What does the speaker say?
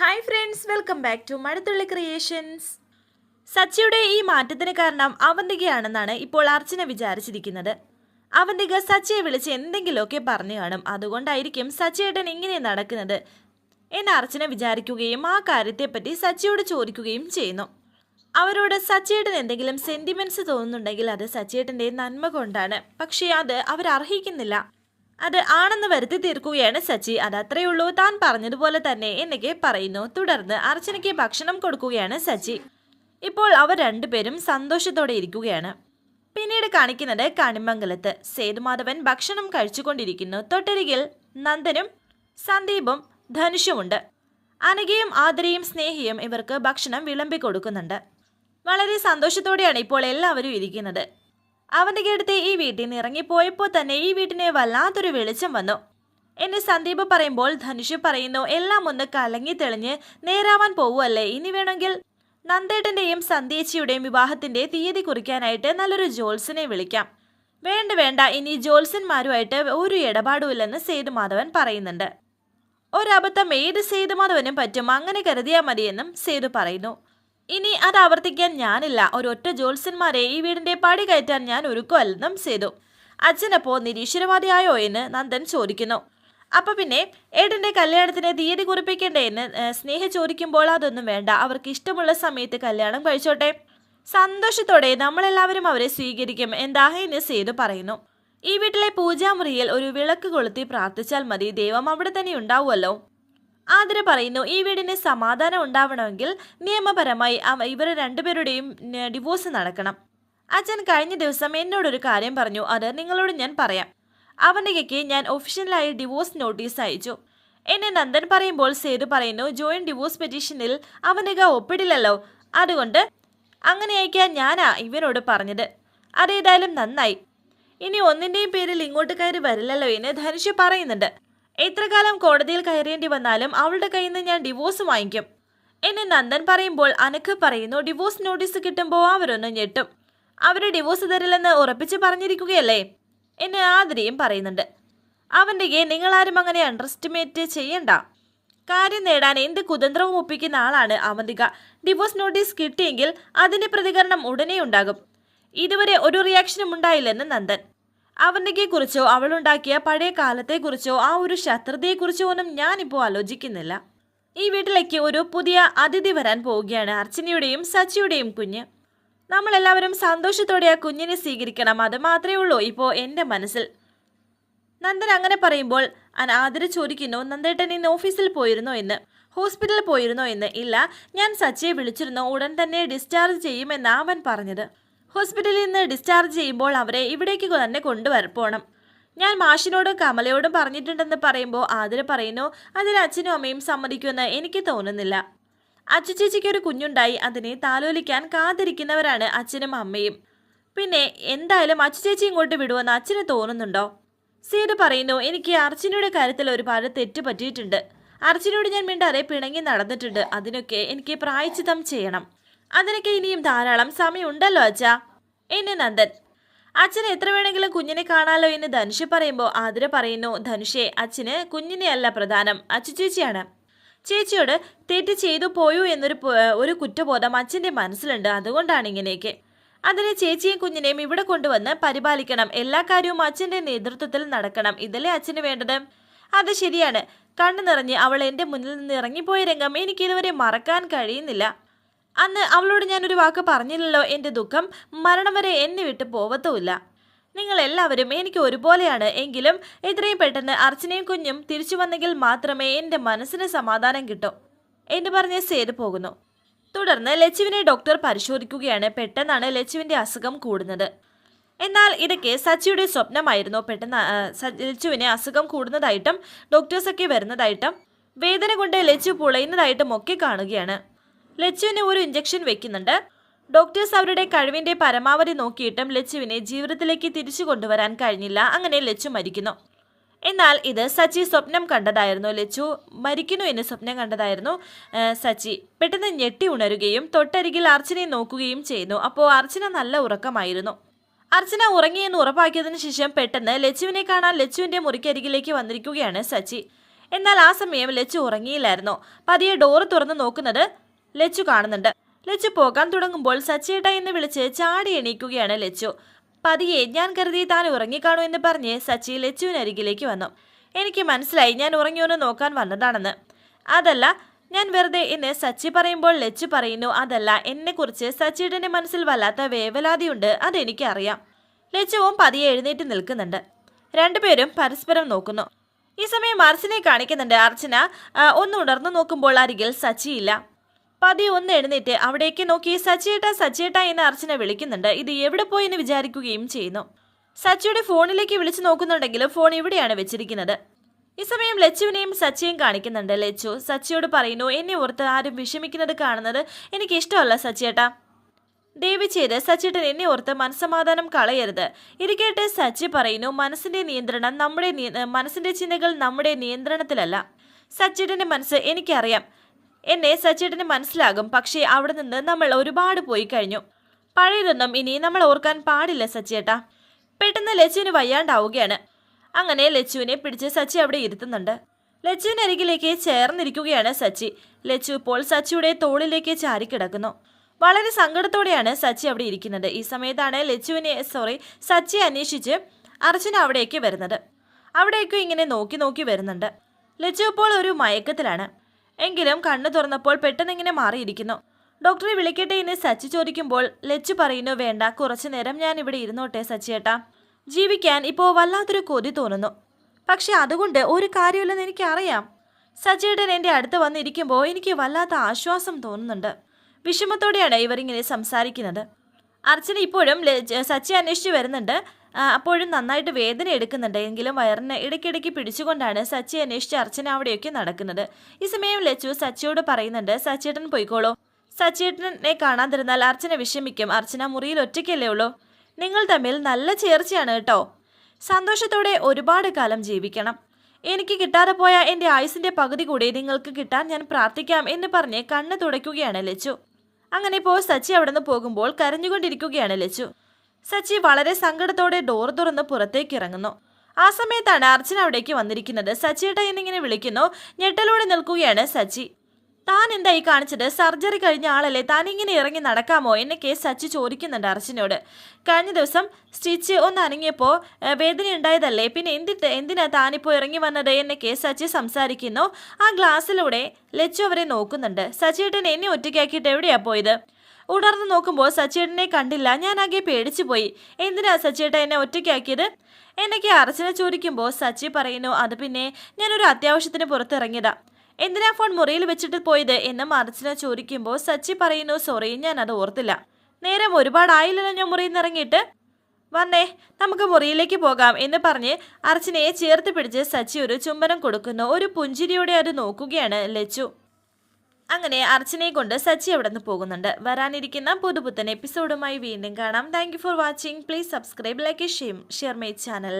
Hi friends welcome back to Mazhathulli creations സച്ചിയുടെ ഈ മാറ്റത്തിന് കാരണം അവന്തികയാണെന്നാണ് ഇപ്പോൾ അർച്ചന വിചാരിച്ചിരിക്കുന്നത്. അവന്തിക സച്ചിയെ വിളിച്ച് എന്തെങ്കിലുമൊക്കെ പറഞ്ഞു കാണും. അതുകൊണ്ടായിരിക്കും സച്ചിയേട്ടൻ ഇങ്ങനെ നടക്കുന്നത് എന്ന് അർച്ചന വിചാരിക്കുകയും ആ കാര്യത്തെപ്പറ്റി സച്ചിയോട് ചോദിക്കുകയും ചെയ്യുന്നു. അവരോട് സച്ചിയേട്ടൻ എന്തെങ്കിലും സെന്റിമെന്റ്സ് തോന്നുന്നുണ്ടെങ്കിൽ അത് സച്ചിയേട്ടന്റെ നന്മ കൊണ്ടാണ്. പക്ഷേ അത് അവർ അർഹിക്കുന്നില്ല അത് ആണെന്ന് വരുത്തി തീർക്കുകയാണ് സച്ചി. അത് അത്രയേ ഉള്ളൂ. താൻ പറഞ്ഞതുപോലെ തന്നെ എന്നൊക്കെ പറയുന്നു. തുടർന്ന് അർച്ചനയ്ക്ക് ഭക്ഷണം കൊടുക്കുകയാണ് സച്ചി. ഇപ്പോൾ അവർ രണ്ടുപേരും സന്തോഷത്തോടെ ഇരിക്കുകയാണ്. പിന്നീട് കാണിക്കുന്നത് കണിമംഗലത്ത്. സേതുമാധവൻ ഭക്ഷണം കഴിച്ചുകൊണ്ടിരിക്കുന്നു. തൊട്ടരികിൽ നന്ദനും സന്ദീപും ധനുഷുമുണ്ട്. അനഘയും ആദരയും സ്നേഹിയും ഇവർക്ക് ഭക്ഷണം വിളമ്പി കൊടുക്കുന്നുണ്ട്. വളരെ സന്തോഷത്തോടെയാണ് ഇപ്പോൾ എല്ലാവരും ഇരിക്കുന്നത്. അവന്റെ അടുത്ത് ഈ വീട്ടിൽ നിന്ന് ഇറങ്ങിപ്പോയപ്പോൾ തന്നെ ഈ വീട്ടിന് വല്ലാത്തൊരു വെളിച്ചം വന്നു. എന്നെ സന്ദീപ് പറയുമ്പോൾ ധനുഷ് പറയുന്നു എല്ലാം ഒന്ന് കലങ്ങി തെളിഞ്ഞ് നേരാവാൻ പോവുമല്ലേ ഇനി വേണമെങ്കിൽ നന്ദേട്ടന്റെയും സന്ധ്യേച്ചിയുടെയും വിവാഹത്തിന്റെ തീയതി കുറിക്കാനായിട്ട് നല്ലൊരു ജോത്സനെ വിളിക്കാം. വേണ്ട വേണ്ട ഇനി ജോത്സന്മാരുമായിട്ട് ഒരു ഇടപാടുമില്ലെന്ന് സേതുമാധവൻ പറയുന്നുണ്ട്. ഒരബദ്ധം ഏത് സേതുമാധവനും പറ്റും അങ്ങനെ കരുതിയാൽ മതിയെന്നും സേതു പറയുന്നു. ഇനി അത് ആവർത്തിക്കാൻ ഞാനില്ല. ഒരൊറ്റ ജോത്സ്യന്മാരെ ഈ വീടിന്റെ പടി കയറ്റാൻ ഞാൻ ഒരുക്കുമല്ലെന്നും സേതു അച്ഛനപ്പോ നിരീശ്വരവാദിയായോ എന്ന് നന്ദൻ ചോദിക്കുന്നു. അപ്പൊ പിന്നെ ഏട്ടന്റെ കല്യാണത്തിന് തീയതി കുറിപ്പിക്കണ്ടേ എന്ന് സ്നേഹ ചോദിക്കുമ്പോൾ അതൊന്നും വേണ്ട. അവർക്ക് ഇഷ്ടമുള്ള സമയത്ത് കല്യാണം കഴിച്ചോട്ടെ. സന്തോഷത്തോടെ നമ്മളെല്ലാവരും അവരെ സ്വീകരിക്കും. എന്താ എന്ന് സേതു പറയുന്നു. ഈ വീട്ടിലെ പൂജാമുറിയിൽ ഒരു വിളക്ക് കൊളുത്തി പ്രാർത്ഥിച്ചാൽ മതി. ദൈവം അവിടെ തന്നെ ഉണ്ടാവുമല്ലോ. ആതിര പറയുന്നു ഈ വീടിന് സമാധാനം ഉണ്ടാവണമെങ്കിൽ നിയമപരമായി ഇവർ രണ്ടുപേരുടെയും ഡിവോഴ്സ് നടക്കണം. അച്ഛൻ കഴിഞ്ഞ ദിവസം എന്നോടൊരു കാര്യം പറഞ്ഞു അത് നിങ്ങളോട് ഞാൻ പറയാം. അവനികയ്ക്ക് ഞാൻ ഒഫീഷ്യലായി ഡിവോഴ്സ് നോട്ടീസ് അയച്ചു. എന്നെ നന്ദൻ പറയുമ്പോൾ സേതു പറയുന്നു ജോയിന്റ് ഡിവോഴ്സ് പെറ്റീഷനിൽ അവനിക ഒപ്പിടില്ലല്ലോ. അതുകൊണ്ട് അങ്ങനെ അയക്കാൻ ഞാനാ ഇവനോട് പറഞ്ഞത്. അതേതായാലും നന്നായി. ഇനി ഒന്നിന്റെയും പേരിൽ ഇങ്ങോട്ട് കയറി വരില്ലല്ലോ എന്ന് ധനുഷ് പറയുന്നുണ്ട്. എത്ര കാലം കോടതിയിൽ കയറേണ്ടി വന്നാലും അവളുടെ കയ്യിൽ നിന്ന് ഞാൻ ഡിവോഴ്സ് വാങ്ങിക്കും. എന്നെ നന്ദൻ പറയുമ്പോൾ അനക്ക് പറയുന്നു ഡിവോഴ്സ് നോട്ടീസ് കിട്ടുമ്പോൾ അവരൊന്ന് ഞെട്ടും. അവർ ഡിവോഴ്സ് തരില്ലെന്ന് ഉറപ്പിച്ച് പറഞ്ഞിരിക്കുകയല്ലേ? എന്നെ ആതിരയും പറയുന്നുണ്ട്. അവന്റെ നിങ്ങളാരും അങ്ങനെ അണ്ടർസ്റ്റിമേറ്റ് ചെയ്യണ്ട. കാര്യം നേടാൻ എന്ത് കുതന്ത്രവും ഒപ്പിക്കുന്ന ആളാണ് അവന്തിക. ഡിവോഴ്സ് നോട്ടീസ് കിട്ടിയെങ്കിൽ അതിന്റെ പ്രതികരണം ഉടനെ ഉണ്ടാകും. ഇതുവരെ ഒരു റിയാക്ഷനും ഉണ്ടായില്ലെന്ന് നന്ദൻ. അവന്തികയെക്കുറിച്ചോ അവളുണ്ടാക്കിയ പഴയ കാലത്തെക്കുറിച്ചോ ആ ഒരു ശത്രുതയെക്കുറിച്ചോ ഒന്നും ഞാനിപ്പോൾ ആലോചിക്കുന്നില്ല. ഈ വീട്ടിലേക്ക് ഒരു പുതിയ അതിഥി വരാൻ പോവുകയാണ് അർച്ചനയുടെയും സച്ചിയുടെയും കുഞ്ഞ്. നമ്മളെല്ലാവരും സന്തോഷത്തോടെ ആ കുഞ്ഞിനെ സ്വീകരിക്കണം അത് മാത്രമേ ഉള്ളൂ ഇപ്പോൾ എന്റെ മനസ്സിൽ. നന്ദൻ അങ്ങനെ പറയുമ്പോൾ അൻ ആദര ചോദിക്കുന്നു നന്ദേട്ടൻ ഇന്ന് ഓഫീസിൽ പോയിരുന്നോ എന്ന്? ഹോസ്പിറ്റലിൽ പോയിരുന്നോ എന്ന്? ഇല്ല ഞാൻ സച്ചിയെ വിളിച്ചിരുന്നു ഉടൻ തന്നെ ഡിസ്ചാർജ് ചെയ്യുമെന്ന് അവൻ പറഞ്ഞത്. ഹോസ്പിറ്റലിൽ നിന്ന് ഡിസ്ചാർജ് ചെയ്യുമ്പോൾ അവരെ ഇവിടേക്ക് തന്നെ കൊണ്ടുവരപ്പോണം. ഞാൻ മാഷിനോടും കമലയോടും പറഞ്ഞിട്ടുണ്ടെന്ന് പറയുമ്പോൾ ആതിര പറയുന്നു അതിൽ അച്ഛനും അമ്മയും സമ്മതിക്കുമെന്ന് എനിക്ക് തോന്നുന്നില്ല. അച്ചുചേച്ചിക്ക് ഒരു കുഞ്ഞുണ്ടായി അതിനെ താലോലിക്കാൻ കാത്തിരിക്കുന്നവരാണ് അച്ഛനും അമ്മയും. പിന്നെ എന്തായാലും അച്ചുചേച്ചി ഇങ്ങോട്ട് വിടുമെന്ന് അച്ഛന് തോന്നുന്നുണ്ടോ? സീത പറയുന്നു എനിക്ക് അർച്ചനയുടെ കാര്യത്തിൽ ഒരുപാട് തെറ്റ് പറ്റിയിട്ടുണ്ട് അർച്ചനയോട് ഞാൻ മിണ്ടാതെ പിണങ്ങി നടന്നിട്ടുണ്ട്. അതിനൊക്കെ എനിക്ക് പ്രായച്ചിത്തം ചെയ്യണം. അതിനൊക്കെ ഇനിയും ധാരാളം സമയമുണ്ടല്ലോ അച്ഛാ. എന്നെ നന്ദൻ. അച്ഛൻ എത്ര വേണമെങ്കിലും കുഞ്ഞിനെ കാണാലോ എന്ന് ധനുഷ് പറയുമ്പോൾ ആതിര പറയുന്നു ധനുഷെ അച്ഛന് കുഞ്ഞിനെ അല്ല പ്രധാനം. അച്ചു ചേച്ചിയാണ്. ചേച്ചിയോട് തെറ്റ് ചെയ്തു പോയോ എന്നൊരു ഒരു കുറ്റബോധം അച്ഛന്റെ മനസ്സിലുണ്ട്. അതുകൊണ്ടാണ് ഇങ്ങനെയൊക്കെ. അതിന് ചേച്ചിയും കുഞ്ഞിനെയും ഇവിടെ കൊണ്ടുവന്ന് പരിപാലിക്കണം. എല്ലാ കാര്യവും അച്ഛന്റെ നേതൃത്വത്തിൽ നടക്കണം. ഇതല്ലേ അച്ഛന് വേണ്ടത്? അത് ശരിയാണ്. കണ്ണു നിറഞ്ഞ് അവൾ എന്റെ മുന്നിൽ നിന്ന് ഇറങ്ങിപ്പോയ രംഗം എനിക്കിതുവരെ മറക്കാൻ കഴിയുന്നില്ല. അന്ന് അവളോട് ഞാനൊരു വാക്ക് പറഞ്ഞില്ലല്ലോ എന്റെ ദുഃഖം. മരണം വരെ എന്നെ വിട്ട് പോവത്തുമില്ല. നിങ്ങൾ എല്ലാവരും എനിക്ക് ഒരുപോലെയാണ് എങ്കിലും എത്രയും പെട്ടെന്ന് അർച്ചനയും കുഞ്ഞും തിരിച്ചു വന്നെങ്കിൽ മാത്രമേ എന്റെ മനസ്സിന് സമാധാനം കിട്ടൂ എന്ന് പറഞ്ഞ് സേതു പോകുന്നു. തുടർന്ന് ലച്ചുവിനെ ഡോക്ടർ പരിശോധിക്കുകയാണ്. പെട്ടെന്നാണ് ലച്ചുവിന്റെ അസുഖം കൂടുന്നത്. എന്നാൽ ഇതൊക്കെ സച്ചിയുടെ സ്വപ്നമായിരുന്നു. പെട്ടെന്ന് ലച്ചുവിന് അസുഖം കൂടുന്നതായിട്ടും ഡോക്ടേഴ്സൊക്കെ വരുന്നതായിട്ടും വേദന കൊണ്ട് ലച്ചു പുളയുന്നതായിട്ടും ഒക്കെ കാണുകയാണ്. ലച്ചുവിന് ഒരു ഇഞ്ചക്ഷൻ വെക്കുന്നുണ്ട്. ഡോക്ടേഴ്സ് അവരുടെ കഴിവിന്റെ പരമാവധി നോക്കിയിട്ടും ലച്ചുവിനെ ജീവിതത്തിലേക്ക് തിരിച്ചു കൊണ്ടുവരാൻ കഴിഞ്ഞില്ല. അങ്ങനെ ലച്ചു മരിക്കുന്നു. എന്നാൽ ഇത് സച്ചി സ്വപ്നം കണ്ടതായിരുന്നു. ലച്ചു മരിക്കുന്നു എന്ന് സ്വപ്നം കണ്ടതായിരുന്നു. സച്ചി പെട്ടെന്ന് ഞെട്ടി ഉണരുകയും തൊട്ടരികിൽ അർച്ചനയെ നോക്കുകയും ചെയ്യുന്നു. അപ്പോൾ അർച്ചന നല്ല ഉറക്കമായിരുന്നു. അർച്ചന ഉറങ്ങിയെന്ന് ഉറപ്പാക്കിയതിന് ശേഷം പെട്ടെന്ന് ലച്ചുവിനെ കാണാൻ ലച്ചുവിന്റെ മുറിക്കരികിലേക്ക് വന്നിരിക്കുകയാണ് സച്ചി. എന്നാൽ ആ സമയം ലച്ചു ഉറങ്ങിയില്ലായിരുന്നു. പതിയെ ഡോറ് തുറന്ന് നോക്കുന്നത് ലച്ചു കാണുന്നുണ്ട്. ലച്ചു പോകാൻ തുടങ്ങുമ്പോൾ സച്ചേട്ട എന്ന് വിളിച്ച് ചാടി എണീക്കുകയാണ് ലച്ചു. പതിയെ ഞാൻ കരുതി താൻ ഉറങ്ങിക്കാണു എന്ന് പറഞ്ഞ് സച്ചി ലച്ചുവിനരികിലേക്ക് വന്നു. എനിക്ക് മനസ്സിലായി ഞാൻ ഉറങ്ങിയോന്ന് നോക്കാൻ വന്നതാണെന്ന്. അതല്ല ഞാൻ വെറുതെ എന്ന് സച്ചി പറയുമ്പോൾ ലച്ചു പറയുന്നു അതല്ല എന്നെക്കുറിച്ച് സച്ചിയുടെ മനസ്സിൽ വല്ലാത്ത വേവലാതിയുണ്ട് അതെനിക്കറിയാം ലച്ചുവും പതിയെ എഴുന്നേറ്റ് നിൽക്കുന്നുണ്ട്. രണ്ടുപേരും പരസ്പരം നോക്കുന്നു. ഈ സമയം അർച്ചനെ കാണിക്കുന്നുണ്ട്. അർച്ചന ഒന്ന് ഉണർന്നു നോക്കുമ്പോൾ അരികിൽ സച്ചിയില്ല. പതിയെ ഒന്ന് എഴുന്നേറ്റ് അവിടേക്ക് നോക്കി സച്ചിയേട്ട സച്ചിയേട്ട എന്ന് അർച്ചന വിളിക്കുന്നുണ്ട്. ഇത് എവിടെ പോയി എന്ന് വിചാരിക്കുകയും ചെയ്യുന്നു. സച്ചിയുടെ ഫോണിലേക്ക് വിളിച്ചു നോക്കുന്നുണ്ടെങ്കിലും ഫോൺ ഇവിടെയാണ് വെച്ചിരിക്കുന്നത്. ഈ സമയം ലച്ചുവിനെയും സച്ചിയും കാണിക്കുന്നുണ്ട്. ലച്ചു സച്ചിയോട് പറയുന്നു എന്നെ ഓർത്ത് ആരും വിഷമിക്കുന്നത് കാണുന്നത് എനിക്ക് ഇഷ്ടമല്ല സച്ചിയേട്ട ദേവി ചെയ്ത് സച്ചിട്ടൻ എന്നെ ഓർത്ത് മനസ്സമാധാനം കളയരുത്. ഇരിക്കട്ടെ സച്ചി പറയുന്നു മനസ്സിന്റെ നിയന്ത്രണം നമ്മുടെ മനസ്സിന്റെ ചിന്തകൾ നമ്മുടെ നിയന്ത്രണത്തിലല്ല. സച്ചിട്ടന്റെ മനസ്സ് എനിക്കറിയാം. എന്നെ സച്ചേട്ടന് മനസ്സിലാകും. പക്ഷേ അവിടെ നിന്ന് നമ്മൾ ഒരുപാട് പോയി കഴിഞ്ഞു. പഴയതൊന്നും ഇനി നമ്മൾ ഓർക്കാൻ പാടില്ല സച്ചേട്ടാ പെട്ടെന്ന് ലച്ചുവിന് വയ്യാണ്ടാവുകയാണ്. അങ്ങനെ ലച്ചുവിനെ പിടിച്ച് സച്ചി അവിടെ ഇരുത്തുന്നുണ്ട്. ലച്ചുവിന് അരികിലേക്ക് ചേർന്നിരിക്കുകയാണ് സച്ചി. ലച്ചു ഇപ്പോൾ സച്ചിയുടെ തോളിലേക്ക് ചാരിക്കിടക്കുന്നു. വളരെ സങ്കടത്തോടെയാണ് സച്ചി അവിടെ ഇരിക്കുന്നത്. ഈ സമയത്താണ് ലച്ചുവിനെ സോറി സച്ചി അന്വേഷിച്ച് അർച്ചന അവിടേക്ക് വരുന്നത്. അവിടേക്കും ഇങ്ങനെ നോക്കി നോക്കി വരുന്നുണ്ട്. ലച്ചു ഇപ്പോൾ ഒരു മയക്കത്തിലാണ്. എങ്കിലും കണ്ണു തുറന്നപ്പോൾ പെട്ടെന്നിങ്ങനെ മാറിയിരിക്കുന്നു. ഡോക്ടറെ വിളിക്കട്ടെ എന്ന് സച്ചി ചോദിക്കുമ്പോൾ ലച്ചു പറയുന്നു വേണ്ട കുറച്ചു നേരം ഞാൻ ഇവിടെ ഇരുന്നോട്ടെ സച്ചിയേട്ടാ. ജീവിക്കാൻ ഇപ്പോൾ വല്ലാത്തൊരു കൊതി തോന്നുന്നു. പക്ഷെ അതുകൊണ്ട് ഒരു കാര്യമില്ലെന്ന് എനിക്കറിയാം. സച്ചിയേട്ടൻ എന്റെ അടുത്ത് വന്നിരിക്കുമ്പോൾ എനിക്ക് വല്ലാത്ത ആശ്വാസം തോന്നുന്നുണ്ട്. വിഷമത്തോടെയാണ് ഇവരിങ്ങനെ സംസാരിക്കുന്നത്. അർച്ചന ഇപ്പോഴും സച്ചി അന്വേഷിച്ച് വരുന്നുണ്ട്. അപ്പോഴും നന്നായിട്ട് വേദന എടുക്കുന്നുണ്ട്. എങ്കിലും വയറിന് ഇടയ്ക്കിടയ്ക്ക് പിടിച്ചുകൊണ്ടാണ് സച്ചി അന്വേഷിച്ച് അർച്ചന അവിടെയൊക്കെ നടക്കുന്നത്. ഈ സമയം ലച്ചു സച്ചിയോട് പറയുന്നുണ്ട് സച്ചിയേട്ടൻ പോയിക്കോളൂ. സച്ചിയേട്ടനെ കാണാതിരുന്നാൽ അർച്ചന വിഷമിക്കും. അർച്ചന മുറിയിൽ ഒറ്റയ്ക്കല്ലേ ഉള്ളൂ. നിങ്ങൾ തമ്മിൽ നല്ല ചേർച്ചയാണ് കേട്ടോ. സന്തോഷത്തോടെ ഒരുപാട് കാലം ജീവിക്കണം. എനിക്ക് കിട്ടാതെ പോയ എന്റെ ആയുസിന്റെ പകുതി കൂടി നിങ്ങൾക്ക് കിട്ടാൻ ഞാൻ പ്രാർത്ഥിക്കാം എന്ന് പറഞ്ഞ് കണ്ണ് തുടയ്ക്കുകയാണ് ലച്ചു. അങ്ങനെ ഇപ്പോൾ സച്ചി അവിടെ നിന്ന് പോകുമ്പോൾ കരഞ്ഞുകൊണ്ടിരിക്കുകയാണ് ലച്ചു. സച്ചി വളരെ സങ്കടത്തോടെ ഡോർ തുറന്ന് പുറത്തേക്ക് ഇറങ്ങുന്നു. ആ സമയത്താണ് അർച്ചന അവിടേക്ക് വന്നിരിക്കുന്നത്. സച്ചിയുടെ എന്നിങ്ങനെ വിളിക്കുന്നു. ഞെട്ടലോടെ നിൽക്കുകയാണ് സച്ചി. താൻ എന്താ ഈ കാണിച്ചത്? സർജറി കഴിഞ്ഞ ആളല്ലേ? താൻ ഇങ്ങനെ ഇറങ്ങി നടക്കാമോ? എന്നൊക്കെ സച്ചി ചോദിക്കുന്നുണ്ട് അർച്ചനയോട്. കഴിഞ്ഞ ദിവസം സ്റ്റിച്ച് ഒന്ന് അനങ്ങിയപ്പോൾ വേദന ഉണ്ടായതല്ലേ പിന്നെ എന്തിട്ട് എന്തിനാ താനിപ്പോൾ ഇറങ്ങി വന്നത്? കേസ് സച്ചി സംസാരിക്കുന്നു. ആ ഗ്ലാസ്സിലൂടെ ലച്ചു അവരെ നോക്കുന്നുണ്ട്. സച്ചിയേട്ടൻ എന്നെ ഒറ്റയ്ക്കാക്കിയിട്ട് എവിടെയാ പോയത്? ഉടർന്ന് നോക്കുമ്പോൾ സച്ചിയേട്ടനെ കണ്ടില്ല. ഞാൻ ആകെ പേടിച്ചു പോയി. എന്തിനാ സച്ചിയേട്ടൻ എന്നെ ഒറ്റയ്ക്കാക്കിയത്? എന്നൊക്കെ അർച്ചന ചോദിക്കുമ്പോൾ സച്ചി പറയുന്നു അത് പിന്നെ ഞാനൊരു അത്യാവശ്യത്തിന് പുറത്തിറങ്ങിയതാ. എന്തിനാ ഫോൺ മുറിയിൽ വെച്ചിട്ട് പോയത് എന്ന് മറിച്ചിനെ ചോദിക്കുമ്പോൾ സച്ചി പറയുന്നു സോറി ഞാൻ അത് ഓർത്തില്ല. നേരം ഒരുപാടായില്ലല്ലോ ഞാൻ മുറിയിൽ നിന്ന് ഇറങ്ങിയിട്ട്. വന്നേ നമുക്ക് മുറിയിലേക്ക് പോകാം എന്ന് പറഞ്ഞ് അർച്ചനയെ ചേർത്ത് പിടിച്ച് സച്ചി ഒരു ചുംബനം കൊടുക്കുന്നു. ഒരു പുഞ്ചിരിയോടെ അത് നോക്കുകയാണ് ലച്ചു. അങ്ങനെ അർച്ചനയെ കൊണ്ട് സച്ചി അവിടെ നിന്ന് പോകുന്നുണ്ട്. വരാനിരിക്കുന്ന പുതുപുത്തൻ എപ്പിസോഡുമായി വീണ്ടും കാണാം. Thank for watching please subscribe like share my channel